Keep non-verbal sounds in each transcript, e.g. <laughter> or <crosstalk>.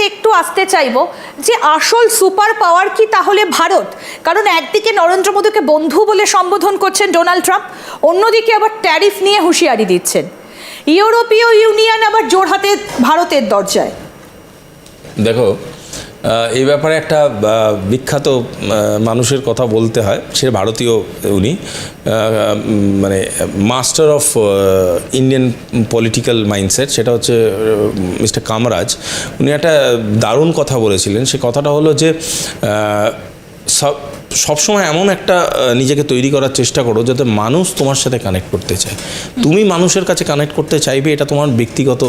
জায়গাটাতে একটু আসতে চাইব যে আসল সুপার পাওয়ার কি তাহলে ভারত? কারণ একদিকে নরেন্দ্র মোদীকে বন্ধু বলে সম্বোধন করছেন ডোনাল্ড ট্রাম্প, অন্যদিকে আবার ট্যারিফ নিয়ে হুঁশিয়ারি দিচ্ছেন। ইউরোপীয় ইউনিয়ন আবার জোরহাতে ভারতের দরজায়। দেখো এই ব্যাপারে একটা বিখ্যাত মানুষের কথা বলতে হয়, সে ভারতীয় উনি। মানে master of Indian political mindset সেটা হচ্ছে মিস্টার কামরাজ। উনি একটা দারুণ কথা বলেছিলেন। সে কথাটা হলো যে সব সবসময় এমন একটা নিজেকে তৈরি করার চেষ্টা করো যাতে মানুষ তোমার সাথে কানেক্ট করতে চায়। তুমি মানুষের কাছে কানেক্ট করতে চাইবে, এটা তোমার ব্যক্তিগত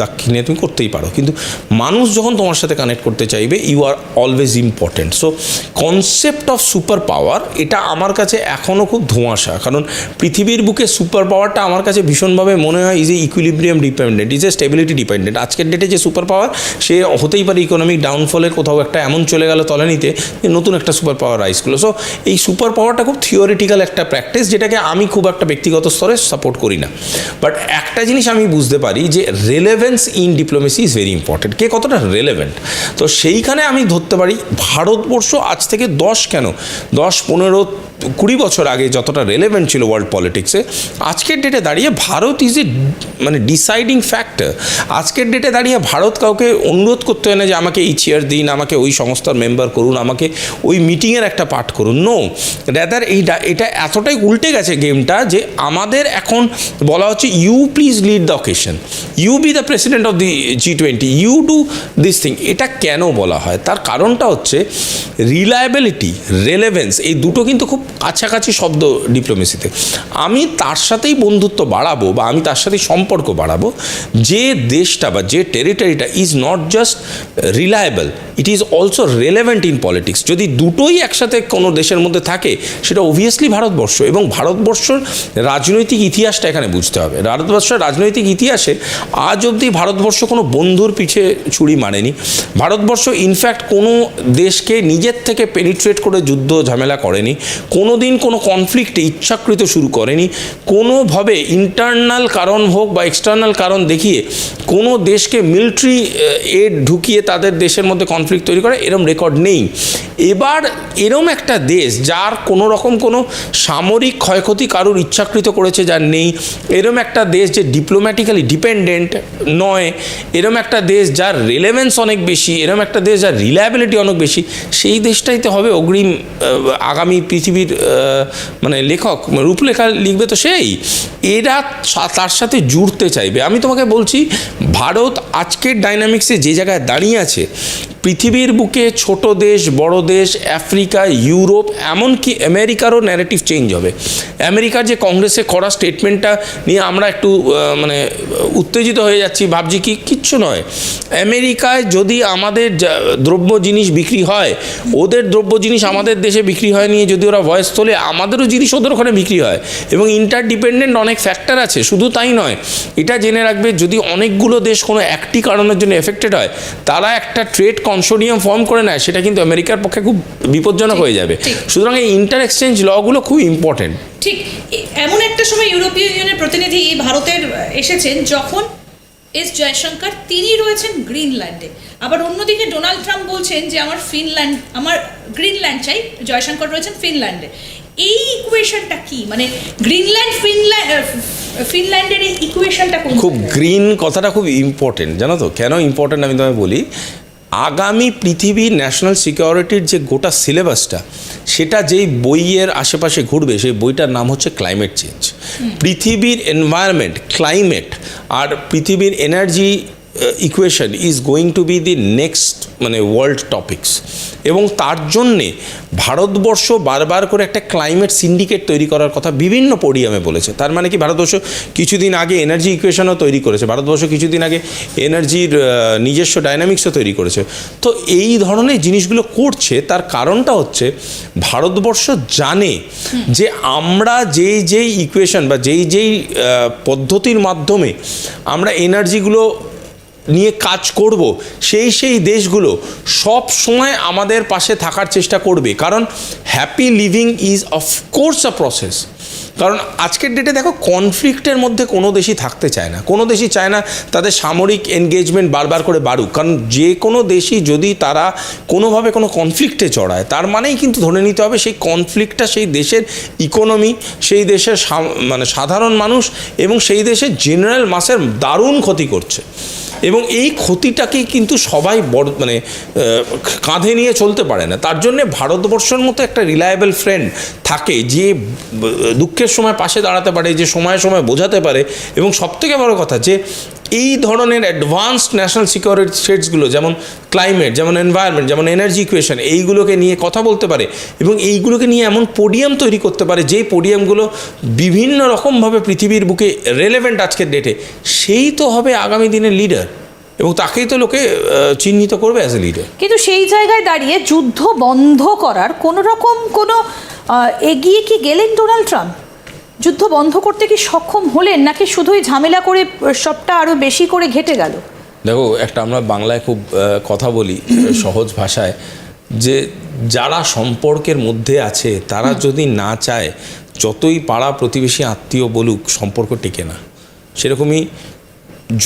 দাক্ষিণে তুমি করতেই পারো। কিন্তু মানুষ যখন তোমার সাথে কানেক্ট করতে চাইবে you are always important so concept of super power এটা আমার কাছে এখনও খুব ধোঁয়াশা। কারণ পৃথিবীর বুকে সুপার পাওয়ারটা আমার কাছে ভীষণভাবে মনে হয় is a equilibrium dependent is a stability dependent আজকের ডেটে যে সুপার পাওয়ার সে হতেই পারে ইকোনমিক ডাউনফলের কোথাও একটা এমন চলে গেল তলানিতে নতুন একটা সুপার পাওয়ার রাইস করল সো এই সুপার পাওয়ারটা খুব থিওরিটিক্যাল একটা প্র্যাকটিস যেটাকে আমি খুব একটা ব্যক্তিগত স্তরে সাপোর্ট করি না। বাট একটা জিনিস আমি বুঝতে পারি যে relevance in diplomacy is very important কে কতটা রেলেভেন্ট তো সেইখানে আমি ধরতে পারি ভারতবর্ষ আজ থেকে দশ কেন? দশ, পনেরো কুড়ি বছর আগে যতটা রেলেভেন্ট ছিল ওয়ার্ল্ড পলিটিক্সে আজকের ডেটে দাঁড়িয়ে ভারত ইজ এ মানে ডিসাইডিং ফ্যাক্টর আজকের ডেটে দাঁড়িয়ে ভারত কাউকে অনুরোধ করতে হয় না যে আমাকে এই চেয়ার দিন, আমাকে ওই সংস্থার মেম্বার করুন, আমাকে ওই মিটিংয়ের একটা পার্ট করুন। নো র্যাদার এই এটা এতটাই উল্টে গেছে গেমটা যে আমাদের এখন বলা হচ্ছে you please lead the occasion you be the president of the G twenty you do this thing এটা কেন বলা হয়? তার কারণটা হচ্ছে রিলায়েবিলিটি রেলেভেন্স এই দুটো কিন্তু খুব কাছাকাছি শব্দ ডিপ্লোমেসিতে আমি তার সাথেই বন্ধুত্ব বাড়াবো বা আমি তার সাথে সম্পর্ক বাড়াবো, যে দেশটা বা যে টেরিটরিটা is not just reliable it is also relevant in politics যদি দুটোই একসাথে কোনো দেশের মধ্যে থাকে, সেটা অবভিয়াসলি ভারতবর্ষ এবং ভারতবর্ষর রাজনৈতিক ইতিহাসটা এখানে বুঝতে হবে। ভারতবর্ষের রাজনৈতিক ইতিহাসে আজ অবধি ভারতবর্ষ কোনো বন্ধুর পিছে ছুরি মারেনি। ভারতবর্ষ ইনফ্যাক্ট কোনো দেশকে নিজের থেকে পেনিট্রেট করে যুদ্ধ ঝামেলা করেনি। কোনো দিন কোনো কনফ্লিক্টে ইচ্ছাকৃত শুরু করেনি। কোনোভাবে ইন্টারনাল কারণ হোক বা এক্সটার্নাল কারণ দেখিয়ে কোনো দেশকে মিলিটারি এড ঢুকিয়ে তাদের দেশের মধ্যে কনফ্লিক্ট তৈরি করে এরম রেকর্ড নেই। এবার এরম একটা দেশ যার কোনো রকম কোনো সামরিক ক্ষয়ক্ষতি কারুর ইচ্ছাকৃত করেছে যার নেই, এরম একটা দেশ যে ডিপ্লোম্যাটিক্যালি ডিপেন্ডেন্ট নয়, এরম একটা দেশ যার রেলেভেন্স অনেক বেশি, এরম একটা দেশ যার রিলায়েবিলিটি অনেক বেশি, সেই দেশটাইতে হবে অগ্রিম আগামী পৃথিবীর আহ, মানে লেখক রূপলেখা লিখবে তো সেই। এরা তার সাথে জুড়তে চাইবে। আমি তোমাকে বলছি ভারত আজকের ডাইনামিক্সে যে জায়গায় দাঁড়িয়ে আছে পৃথিবীর বুকে ছোট দেশ, বড় দেশ, আফ্রিকা, ইউরোপ, এমনকি আমেরিকারও ন্যারেটিভ চেঞ্জ হবে। আমেরিকার যে কংগ্রেসে করা স্টেটমেন্টটা নিয়ে আমরা একটু মানে উত্তেজিত হয়ে যাচ্ছি, ভাবছি কি, কিচ্ছু নয়। আমেরিকায় যদি আমাদের দ্রব্য জিনিস বিক্রি হয়, ওদের দ্রব্য জিনিস আমাদের দেশে বিক্রি হয় নিয়ে যদি ওরা ভয়েস তোলে, আমাদেরও জিনিস ওদের ওখানে বিক্রি হয়। এবং ইন্টার ডিপেন্ডেন্ট অনেক ফ্যাক্টর আছে, শুধু তাই নয়, এটা জেনে রাখবে যদি অনেকগুলো দেশ কোনো একটি কারণের জন্য এফেক্টেড হয়, তারা একটা ট্রেড কনসোডিয়াম ফর্ম করে নেয় সেটা কিন্তু আমেরিকার পক্ষে খুব বিপজ্জনক হয়ে যাবে। সুতরাং এই ইন্টার এক্সচেঞ্জ লগুলো খুব ইম্পর্টেন্ট ঠিক এমন একটা সময় ইউরোপীয় ইউনিয়নের প্রতিনিধি ভারতের এসেছেন যখন এস জয়শঙ্কর তিনি রয়েছেন গ্রিনল্যান্ডে। আবার অন্যদিকে ডোনাল্ড ট্রাম্প বলছেন যে আমার ফিনল্যান্ড আমার গ্রিনল্যান্ড চাই জয়শঙ্কর রয়েছেন ফিনল্যান্ডে। এই ইকুয়েশনটা কি? মানে গ্রিনল্যান্ড ফিনল্যান্ড ফিনল্যান্ডের এই ইকুয়েশনটা খুব গ্রিন কথাটা খুব ইম্পর্টেন্ট জানো তো কেন ইম্পর্টেন্ট আমি তোমায় বলি? আগামী পৃথিবী ন্যাশনাল সিকিউরিটির যে গোটা সিলেবাসটা সেটা যেই বইয়ের আশেপাশে ঘুরবে সেই বইটার নাম হচ্ছে ক্লাইমেট চেঞ্জ পৃথিবীর এনভায়রনমেন্ট ক্লাইমেট আর পৃথিবীর energy equation is going to be the next মানে ওয়ার্ল্ড টপিকস এবং তার জন্যে ভারতবর্ষ বারবার করে একটা ক্লাইমেট সিন্ডিকেট তৈরি করার কথা বিভিন্ন পোডিয়ামে বলেছে। তার মানে কি? ভারতবর্ষ কিছুদিন আগে এনার্জি ইকুয়েশনও তৈরি করেছে। ভারতবর্ষ কিছুদিন আগে এনার্জির নিজস্ব ডাইনামিক্সও তৈরি করেছে। তো এই ধরনের জিনিসগুলো করছে, তার কারণটা হচ্ছে ভারতবর্ষ জানে যে আমরা যেই যেই ইকুয়েশন বা যেই যেই পদ্ধতির মাধ্যমে আমরা এনার্জিগুলো নিয়ে কাজ করব, সেই সেই দেশগুলো সব সময় আমাদের পাশে থাকার চেষ্টা করবে। কারণ happy living is of course a process কারণ আজকের ডেটে দেখো কনফ্লিক্টের মধ্যে কোনো দেশই থাকতে চায় না। কোনো দেশই চায় না তাদের সামরিক এনগেজমেন্ট বারবার করে বাড়ুক। কারণ যে কোনো দেশই যদি তারা কোনোভাবে কোনো কনফ্লিক্টে চড়ায় তার মানেই কিন্তু ধরে নিতে হবে সেই কনফ্লিক্টটা সেই দেশের ইকোনমি সেই দেশের মানে সাধারণ মানুষ এবং সেই দেশের জেনারেল মাসের দারুণ ক্ষতি করছে। এবং এই ক্ষতিটাকে কিন্তু সবাই বড় মানে কাঁধে নিয়ে চলতে পারে না। তার জন্যে ভারতবর্ষের মতো একটা রিলায়েবল ফ্রেন্ড থাকে যে দুঃখের সময় পাশে দাঁড়াতে পারে, যে সময় সময় বোঝাতে পারে এবং সবথেকে বড় কথা যে এই ধরনের অ্যাডভান্সড ন্যাশনাল সিকিউরিটি স্টেটসগুলো যেমন ক্লাইমেট যেমন এনভায়রনমেন্ট যেমন এনার্জি ইকুয়েশন এইগুলোকে নিয়ে কথা বলতে পারে এবং এইগুলোকে নিয়ে এমন পোডিয়াম তৈরি করতে পারে, যেই পোডিয়ামগুলো বিভিন্ন রকমভাবে পৃথিবীর বুকে রেলেভেন্ট আজকের ডেটে সেই তো হবে আগামী দিনের লিডার এবং তাকেই তো লোকে চিহ্নিত করবে অ্যাজ এ লিডার কিন্তু সেই জায়গায় দাঁড়িয়ে যুদ্ধ বন্ধ করার কোনো রকম কোনো এগিয়ে কি গেলেন ডোনাল্ড ট্রাম্প? যুদ্ধ বন্ধ করতে কি সক্ষম হলেন নাকি শুধুই ঝামেলা করে সবটা আরও বেশি করে ঘেটে গেল? দেখো একটা আমরা বাংলায় খুব কথা বলি <clears throat> সহজ ভাষায় যে যারা সম্পর্কের মধ্যে আছে তারা যদি না চায় যতই পাড়া প্রতিবেশী আত্মীয় বলুক সম্পর্ক টেকে না। সেরকমই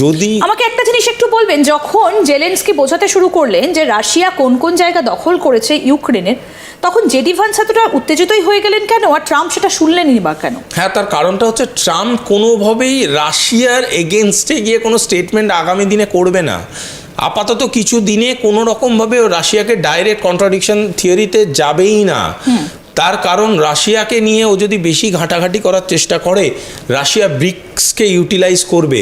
যদি আমাকে একটা জিনিস একটু বলবেন যখন জেলেন্সকি বোঝাতে শুরু করলেন যে রাশিয়া কোন কোন জায়গা দখল করেছে ইউক্রেনের তখন জেডি ভান্স এতটা উত্তেজিতই হয়ে গেলেন কেন? আর ট্রাম্প সেটা শুনলেনই বা কেন? হ্যাঁ তার কারণটা হচ্ছে ট্রাম্প কোনোভাবেই রাশিয়ার এগেনস্টে গিয়ে কোনো স্টেটমেন্ট আগামী দিনে করবে না। আপাতত কিছু দিনে কোনো রকমভাবে রাশিয়াকে ডাইরেক্ট কন্ট্রাডিকশন থিওরিতে যাবেই না। তার কারণ রাশিয়াকে নিয়ে ও যদি বেশি ঘাঁটাঘাঁটি করার চেষ্টা করে রাশিয়া ব্রিক্সকে ইউটিলাইজ করবে।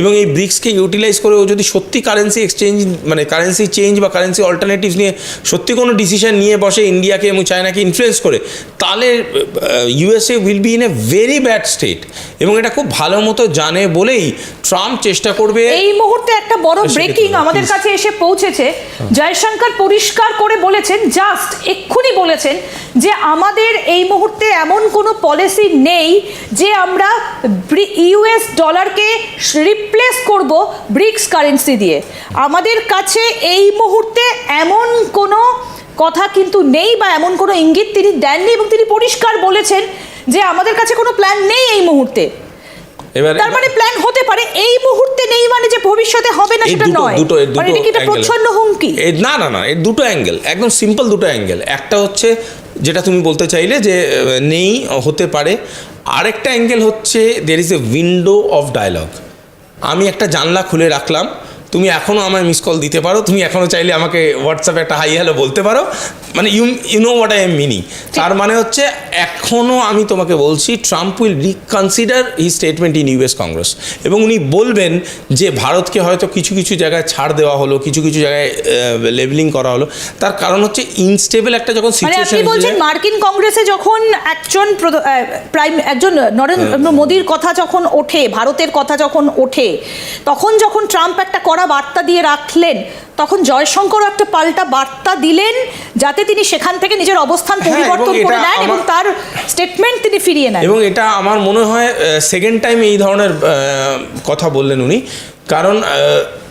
এবং এই ব্রিক্সকে ইউটিলাইজ করে ও যদি সত্যি কারেন্সি এক্সচেঞ্জ মানে কারেন্সি চেঞ্জ বা কারেন্সি অল্টারনেটিভস নিয়ে সত্যি কোনো ডিসিশন নিয়ে বসে ইন্ডিয়াকে এবং চায়নাকে ইনফ্লুয়েস করে তাহলে USA will be in a very bad state এবং এটা খুব ভালো মতো জানে বলেই ট্রাম্প চেষ্টা করবে। এই মুহূর্তে একটা বড় ব্রেকিং আমাদের কাছে এসে পৌঁছেছে। জয়শঙ্কর পরিষ্কার করে বলেছেন জাস্ট এক্ষুনি বলেছেন যে আমাদের এই মুহূর্তে এমন কোনো পলিসি নেই যে আমরা ইউএস ডলারকে রিপ্লেস করব ব্রিক্স কারেন্সি দিয়ে। আমাদের কাছে এই মুহূর্তে এমন কোনো কথা কিন্তু নেই বা এমন কোনো ইঙ্গিত তিনি দেননি এবং তিনি পরিষ্কার বলেছেন যে আমাদের কাছে কোনো প্ল্যান নেই এই মুহূর্তে। এবার তার মানে প্ল্যান হতে পারে এই মুহূর্তে নেই মানে যে ভবিষ্যতে হবে না সেটা নয়। দুটো মানে দুটো এটা কি প্রচ্ছন্ন হুমকি? না না না এর দুটো অ্যাঙ্গেল একদম সিম্পল দুটো অ্যাঙ্গেল একটা হচ্ছে যেটা তুমি বলতে চাইলে যে নেই, হতে পারে। আরেকটা অ্যাঙ্গেল হচ্ছে there is a window of dialogue আমি একটা জানলা খুলে রাখলাম তুমি এখনও আমায় মিস কল দিতে পারো তুমি এখনও চাইলে আমাকে হোয়াটসঅ্যাপে একটা হাই হ্যালো বলতে পারো। মানে you you know what I am meaning তার মানে হচ্ছে এখনও আমি তোমাকে বলছি Trump will reconsider he statement in US Congress এবং উনি বলবেন যে ভারতকে হয়তো কিছু কিছু জায়গায় ছাড় দেওয়া হলো কিছু কিছু জায়গায় লেভেলিং করা হলো। তার কারণ হচ্ছে ইনস্টেবল একটা যখন মানে আপনি সিচুয়েশন বলছেন মার্কিন কংগ্রেসে যখন একজন প্রাইম একজন নরেন্দ্র মোদীর কথা যখন ওঠে ভারতের কথা যখন ওঠে তখন যখন ট্রাম্প একটা কড়া বার্তা দিয়ে রাখলেন। তখন জয়শঙ্করও একটা পাল্টা বার্তা দিলেন যাতে তিনি সেখান থেকে নিজের অবস্থান হ্যাঁ, পরিবর্তন করে নেন এবং তার স্টেটমেন্ট তিনি ফিরিয়ে নেন। এবং এটা আমার মনে হয় সেকেন্ড টাইম এই ধরনের কথা বললেন উনি। কারণ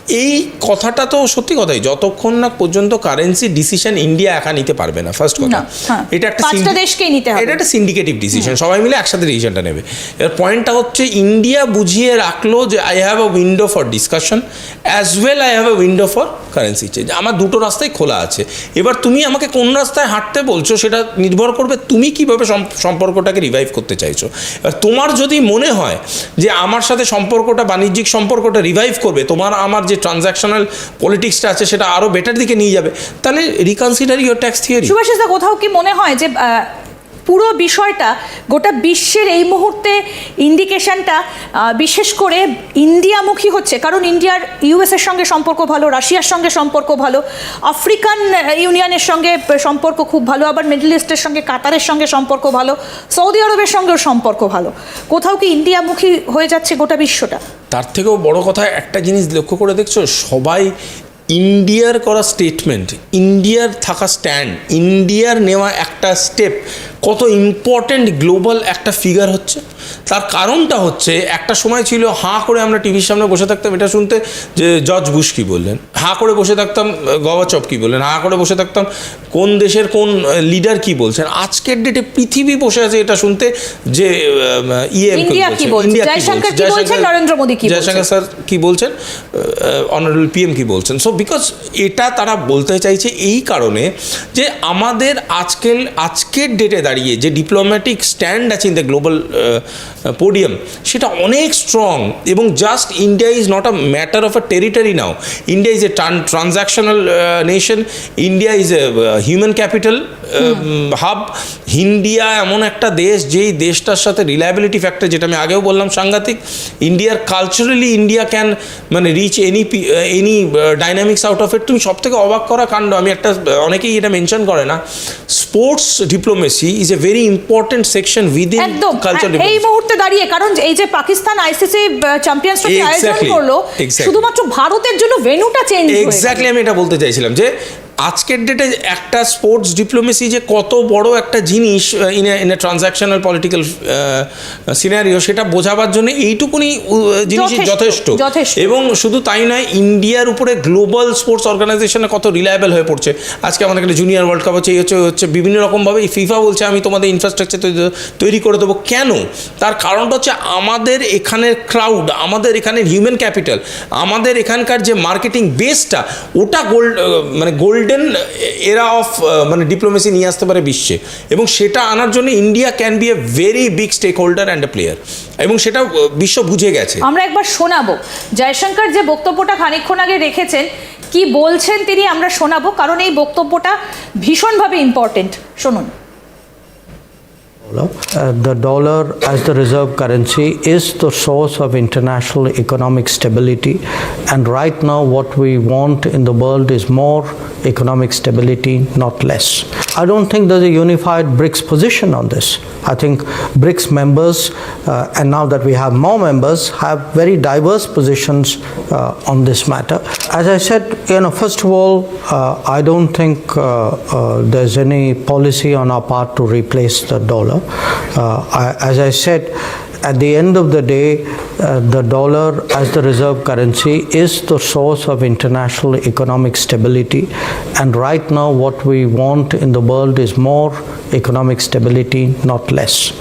এই কথাটা তো সত্যি কথাই যতক্ষণ না পর্যন্ত কারেন্সি ডিসিশন ইন্ডিয়া একা নিতে পারবে না ফার্স্ট কথা। হ্যাঁ। এটা একটা পাঁচটা দেশকেই নিতে হবে। এটা একটা সিন্ডিকেটিভ ডিসিশন সবাই মিলে একসাথে ডিসিশনটা নেবে। এর পয়েন্টটা হচ্ছে ইন্ডিয়া বুঝিয়ে রাখল যে I have a window for discussion as well I have a window for currency change আমার দুটো রাস্তাই খোলা আছে। এবার তুমি আমাকে কোন রাস্তায় হাঁটতে বলছো সেটা নির্ভর করবে তুমি কীভাবে সম- সম্পর্কটাকে রিভাইভ করতে চাইছো। এবার তোমার যদি মনে হয় যে আমার সাথে সম্পর্কটা বাণিজ্যিক সম্পর্কটা রিভাইভ করবে তোমার আমার যে ট্রানজ্যাকশনাল পলিটিক্সটা আছে সেটা আরও বেটার দিকে নিয়ে যাবে। তাহলে reconsider your tax theory Subhash কোথাও কি মনে হয় যে পুরো বিষয়টা গোটা বিশ্বের এই মুহূর্তে ইন্ডিকেশনটা বিশেষ করে ইন্ডিয়ামুখী হচ্ছে। কারণ ইন্ডিয়ার ইউএসের সঙ্গে সম্পর্ক ভালো, রাশিয়ার সঙ্গে সম্পর্ক ভালো, আফ্রিকান ইউনিয়নের সঙ্গে সম্পর্ক খুব ভালো, আবার মিডল ইস্টের সঙ্গে কাতারের সঙ্গে সম্পর্ক ভালো, সৌদি আরবের সঙ্গেও সম্পর্ক ভালো। কোথাও কি ইন্ডিয়ামুখী হয়ে যাচ্ছে গোটা বিশ্বটা? তার থেকেও বড় কথা একটা জিনিস লক্ষ্য করে দেখছ, সবাই ইন্ডিয়ার করা স্টেটমেন্ট ইন্ডিয়ার থাকা স্ট্যান্ড ইন্ডিয়ার নেওয়া একটা স্টেপ কত ইম্পর্ট্যান্ট গ্লোবাল একটা ফিগার হচ্ছে? তার কারণটা হচ্ছে একটা সময় ছিল হাঁ করে আমরা টিভির সামনে বসে থাকতাম এটা শুনতে যে জর্জ বুশ কি বললেন? হাঁ করে বসে থাকতাম গবাচপ কি বললেন? হাঁ করে বসে থাকতাম কোন দেশের কোন লিডার কি বলছেন? আজকের ডেটে পৃথিবী বসে আছে এটা শুনতে যে কি জয়শঙ্কর স্যার কি বলছেন? অনারেবল পিএম কি বলছেন? সো বিকজ এটা তারা বলতে চাইছে এই কারণে যে আমাদের আজকের আজকের ডেটে দাঁড়িয়ে যে ডিপ্লোম্যাটিক স্ট্যান্ড আছে ইন দ্য গ্লোবাল পোডিয়াম সেটা অনেক স্ট্রং এবং just India is not a matter of a territory now India is a transactional nation India is a human capital hub India এমন একটা দেশ যেই দেশটার সাথে রিলায়াবিলিটি ফ্যাক্টর যেটা আমি আগেও বললাম সাংঘাতিক ইন্ডিয়ার কালচারালি ইন্ডিয়া ক্যান মানে reach any any dynamics out of it তুমি সব থেকে অবাক করা কাণ্ড, আমি একটা, অনেকেই এটা মেনশন করে না। Sports diplomacy is a very important section within একদম। কালচার এই মুহূর্তে দাঁড়িয়ে কারণ এই যে পাকিস্তান আইসিসি চ্যাম্পিয়ন্স ট্রফি আয়োজন করল শুধুমাত্র ভারতের জন্য ভেন্যুটা চেঞ্জ এক্স্যাক্টলি আমি এটা বলতে চাইছিলাম যে আজকের ডেটে একটা স্পোর্টস ডিপ্লোমেসি যে কত বড় একটা জিনিস in a in a transactional political scenario সেটা বোঝাবার জন্য এইটুকুনি উ, জিনিসই যথেষ্ট। এবং শুধু তাই নয় ইন্ডিয়ার উপরে গ্লোবাল স্পোর্টস অর্গানাইজেশনে কত রিলায়েবল হয়ে পড়ছে। আজকে আমাদের একটা জুনিয়র ওয়ার্ল্ড কাপ হচ্ছে এই হচ্ছে হচ্ছে বিভিন্ন রকমভাবে ফিফা বলছে আমি তোমাদের ইনফ্রাস্ট্রাকচার তৈরি করে দেবো। কেন? তার কারণটা হচ্ছে আমাদের এখানের ক্রাউড আমাদের এখানের হিউম্যান ক্যাপিটাল আমাদের এখানকার যে মার্কেটিং বেসটা ওটা গোল্ড মানে গোল্ডেন এরা অফ মানে ডিপ্লোমেসি নিয়ে আসতে পারে বিশ্বে। এবং সেটা আনার জন্য India can be a very big stakeholder and a player এবং সেটা বিশ্ব বুঝে গেছে। আমরা একবার শোনাবো। জয়শঙ্কর যে বক্তব্যটা খানিক্ষণ আগে রেখেছেন, কি বলছেন তিনি আমরা শোনাবো? কারণ এই বক্তব্যটা ভীষণভাবে ইম্পর্টেন্ট শুনুন। Dollar. Uh, the dollar as the reserve currency is the source of international economic stability. And right now what we want in the world is more economic stability not less. I don't think there's a unified brics position on this. I think brics members uh, and now that we have more members have very diverse positions uh, on this matter. As i said you know first of all uh, i don't think uh, uh, there's any policy on our part to replace the dollar as I said, at the end of the day, uh, the dollar as the reserve currency is the source of international economic stability. And right now, what we want in the world is more economic stability, not less.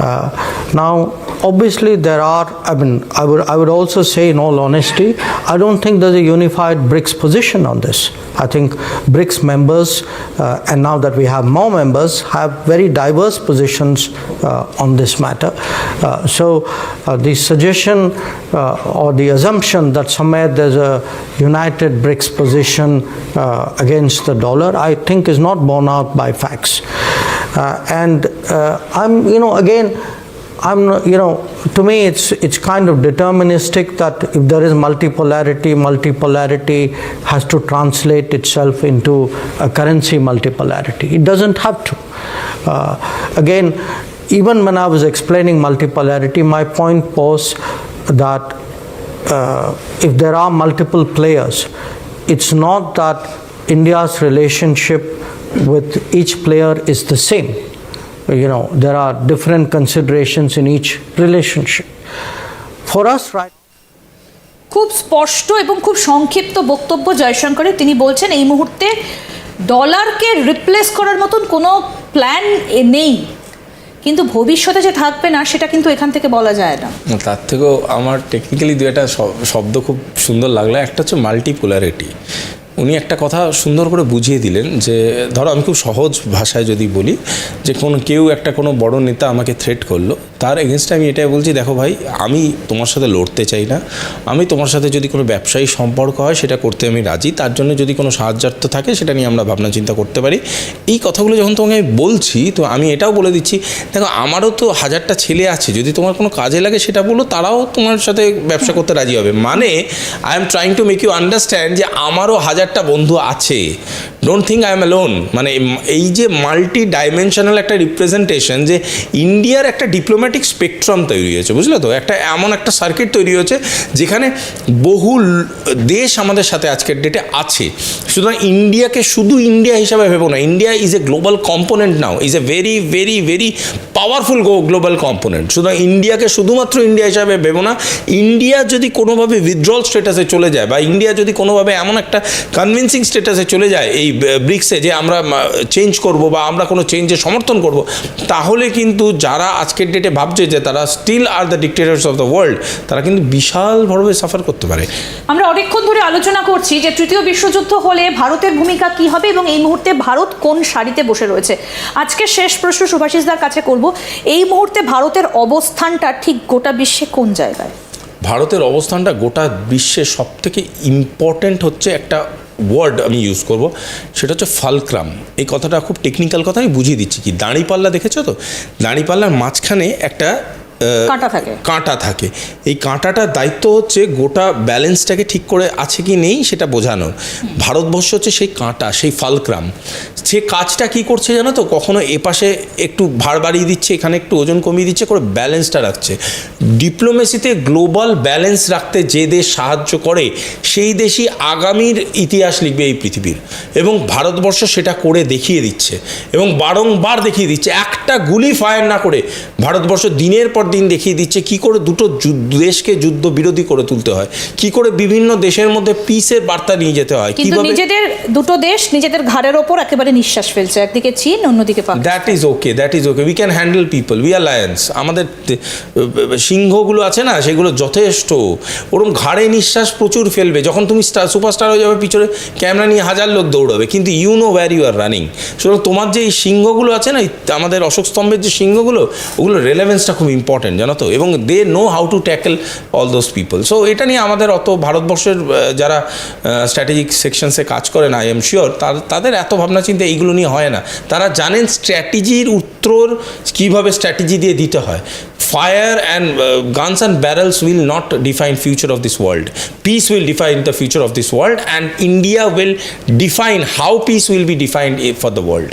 Uh, now, obviously, there are, I mean, I would, I would also say, in all honesty, I don't think there's a unified BRICS position on this. I think BRICS members, uh, and now that we have more members, have very diverse positions uh, on this matter. Uh, so, uh, the suggestion uh, or the assumption that somewhere there's a united BRICS position uh, against the dollar, I think is not borne out by facts. And I'm, you know, again, I'm, not- you know, to me, it's it's kind of deterministic that if there is multipolarity, multipolarity has to translate itself into a currency multipolarity. It doesn't have to. Uh, again, even when I was explaining multipolarity, my point was that uh, if there are multiple players, it's not that India's relationship with each player is the same. You know, there are different considerations in each relationship. For us, right. খুব স্পষ্ট এবং খুব সংক্ষিপ্ত বক্তব্য জয়শঙ্করের তিনি বলছেন এই মুহূর্তে ডলারকে রিপ্লেস করার মতন কোনো প্ল্যান নেই কিন্তু ভবিষ্যতে যে থাকবে না সেটা কিন্তু এখান থেকে বলা যায় না তার থেকেও আমার টেকনিক্যালি দু একটা শব্দ খুব সুন্দর লাগল একটা হচ্ছে মাল্টিপোলারিটি উনি একটা কথা সুন্দর করে বুঝিয়ে দিলেন যে, ধরো আমি খুব সহজ ভাষায় যদি বলি যে, কোনো কেউ একটা কোনো বড় নেতা আমাকে থ্রেট করল তার এগেনস্টে আমি এটাই বলছি, দেখো ভাই, আমি তোমার সাথে লড়তে চাই না। আমি তোমার সাথে যদি কোনো ব্যবসায়ী সম্পর্ক হয়, সেটা করতে আমি রাজি। তার জন্য যদি কোনো সাহায্যার্থ থাকে, সেটা নিয়ে আমরা ভাবনা চিন্তা করতে পারি। এই কথাগুলো যখন তোমাকে আমি বলছি, তো আমি এটাও বলে দিচ্ছি, দেখো, আমারও তো হাজারটা ছেলে আছে। যদি তোমার কোনো কাজে লাগে, সেটা বলো, তারাও তোমার সাথে ব্যবসা করতে রাজি হবে। মানে I am trying to make you understand যে আমারও হাজারটা বন্ধু আছে। Don't think I am alone মানে এই যে মাল্টি ডাইমেনশনাল একটা রিপ্রেজেন্টেশন যে ইন্ডিয়ার একটা ডিপ্লোম্যাট ডিপ্লোম্যাটিক স্পেকট্রাম তৈরি হয়েছে, বুঝলে তো? একটা এমন একটা সার্কিট তৈরি হয়েছে, যেখানে বহু দেশ আমাদের সাথে আজকের ডেটে আছে। সুতরাং ইন্ডিয়াকে শুধু ইন্ডিয়া হিসাবে ভেবো না, India is a global component now is a very very very powerful global component সুতরাং ইন্ডিয়াকে শুধুমাত্র ইন্ডিয়া হিসাবে ভেবো না, ইন্ডিয়া যদি কোনোভাবে উইথড্রল স্টেটাসে চলে যায়, বা ইন্ডিয়া যদি কোনোভাবে এমন একটা কনভিন্সিং স্টেটাসে চলে যায়, এই ব্রিক্সে যে আমরা চেঞ্জ করব বা আমরা কোনো চেঞ্জে সমর্থন করব, তাহলে কিন্তু যারা আজকের ডেটে ভাবছে যে তারা still are the dictators of the world তারা কিন্তু বিশালভাবে সাফার করতে পারে। আমরা অনেকক্ষণ ধরে আলোচনা করছি যে তৃতীয় বিশ্বযুদ্ধ হলে ভারতের ভূমিকা কি হবে এবং এই মুহূর্তে ভারত কোন সারিতে বসে রয়েছে? আজকে শেষ প্রশ্ন সুভাষিসদার কাছে করব এই মুহূর্তে ভারতের অবস্থানটা ঠিক গোটা বিশ্বে কোন জায়গায়? ভারতের অবস্থানটা গোটা বিশ্বের সব থেকে ইম্পর্ট্যান্ট হচ্ছে একটা ওয়ার্ড আমি ইউজ করব, সেটা হচ্ছে ফালক্রাম এই কথাটা খুব টেকনিক্যাল কথা, আমি বুঝিয়ে দিচ্ছি কি? দাঁড়িপাল্লা দেখেছ তো? দাঁড়িপাল্লার মাঝখানে একটা কাঁটা থাকে। কাঁটা থাকে। এই কাঁটাটার দায়িত্ব হচ্ছে গোটা ব্যালেন্সটাকে ঠিক করে আছে কি নেই সেটা বোঝানোর ভারতবর্ষ হচ্ছে সেই কাঁটা, সেই ফালক্রাম। সে কাজটা কি করছে জানো তো? কখনো এপাশে একটু ভার বাড়িয়ে দিচ্ছে, এখানে একটু ওজন কমিয়ে দিচ্ছে, করে ব্যালেন্সটা রাখছে। ডিপ্লোমেসিতে গ্লোবাল ব্যালেন্স রাখতে যে দেশ সাহায্য করে, সেই দেশই আগামীর ইতিহাস লিখবে এই পৃথিবীর। এবং ভারতবর্ষ সেটা করে দেখিয়ে দিচ্ছে। এবং বারংবার দেখিয়ে দিচ্ছে, একটা গুলি ফায়ার না করে। ভারতবর্ষ দিনের পর দিন দেখিয়ে দিচ্ছে কি করে দুটো দেশকে যুদ্ধ বিরোধী করে তুলতে হয়? কি করে বিভিন্ন দেশের মধ্যে পিসের বার্তা নিয়ে যেতে হয়? কিন্তু কীভাবে নিজেদের দুটো দেশ নিজেদের ঘাড়ের ওপর একেবারে নিঃশ্বাস ফেলছে একদিকে চীন অন্যদিকে Pakistan. That is okay that is okay we can handle people we are lions আমাদের সিংহগুলো আছে না সেগুলো যথেষ্ট। ওরম ঘাড়ে নিঃশ্বাস প্রচুর ফেলবে। যখন তুমি স্টার সুপারস্টার হয়ে যাবে পিছনে ক্যামেরা নিয়ে হাজার লোক দৌড়াবে। কিন্তু you know where you are running সুতরাং তোমার যে এই সিংহগুলো আছে না আমাদের অশোক স্তম্ভের যে সিংহগুলো ওগুলো রেলেভেন্সটা খুব ইম্পর্টেন্ট জানো তো? এবং they know how to tackle all those people so এটা নিয়ে আমাদের অত ভারতবর্ষের যারা স্ট্র্যাটেজিক সেকশনসে কাজ করে না আই এম শিওর তাদের এত ভাবনা চিন্তা এইগুলো নিয়ে হয় না। তারা জানেন স্ট্র্যাটেজির উত্তর কীভাবে স্ট্র্যাটেজি দিয়ে দিতে হয়। Fire and guns and barrels will not define future of this world peace will define the future of this world and India will define how peace will be defined for the world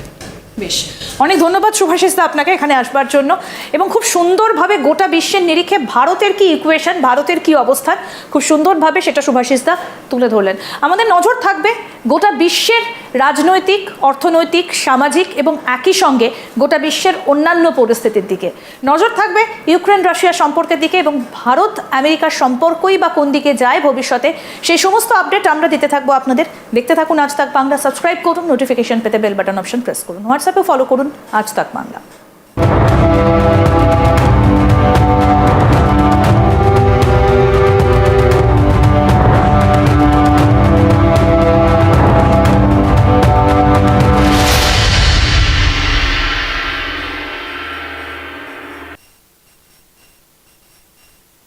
বেশ। অনেক ধন্যবাদ সুভাষিসদা আপনাকে এখানে আসবার জন্য। এবং খুব সুন্দরভাবে গোটা বিশ্বের নিরিখে ভারতের কি ইকুয়েশন ভারতের কি অবস্থান, খুব সুন্দরভাবে সেটা সুভাষিসদা তুলে ধরলেন। আমাদের নজর থাকবে গোটা বিশ্বের রাজনৈতিক, অর্থনৈতিক, সামাজিক এবং একই সঙ্গে গোটা বিশ্বের অন্যান্য পরিস্থিতির দিকে। নজর থাকবে ইউক্রেন, রাশিয়া সম্পর্কের দিকে এবং ভারত, আমেরিকার সম্পর্কই বা কোন দিকে যায় ভবিষ্যতে, সেই সমস্ত আপডেট আমরা দিতে থাকব আপনাদের। দেখতে থাকুন আজ তাক বাংলা, সাবস্ক্রাইব করুন, নোটিফিকেশন পেতে বেল বাটন অপশন প্রেস করুন। হোয়াটসঅ্যাপে ফলো করুন, আজ তাক বাংলা।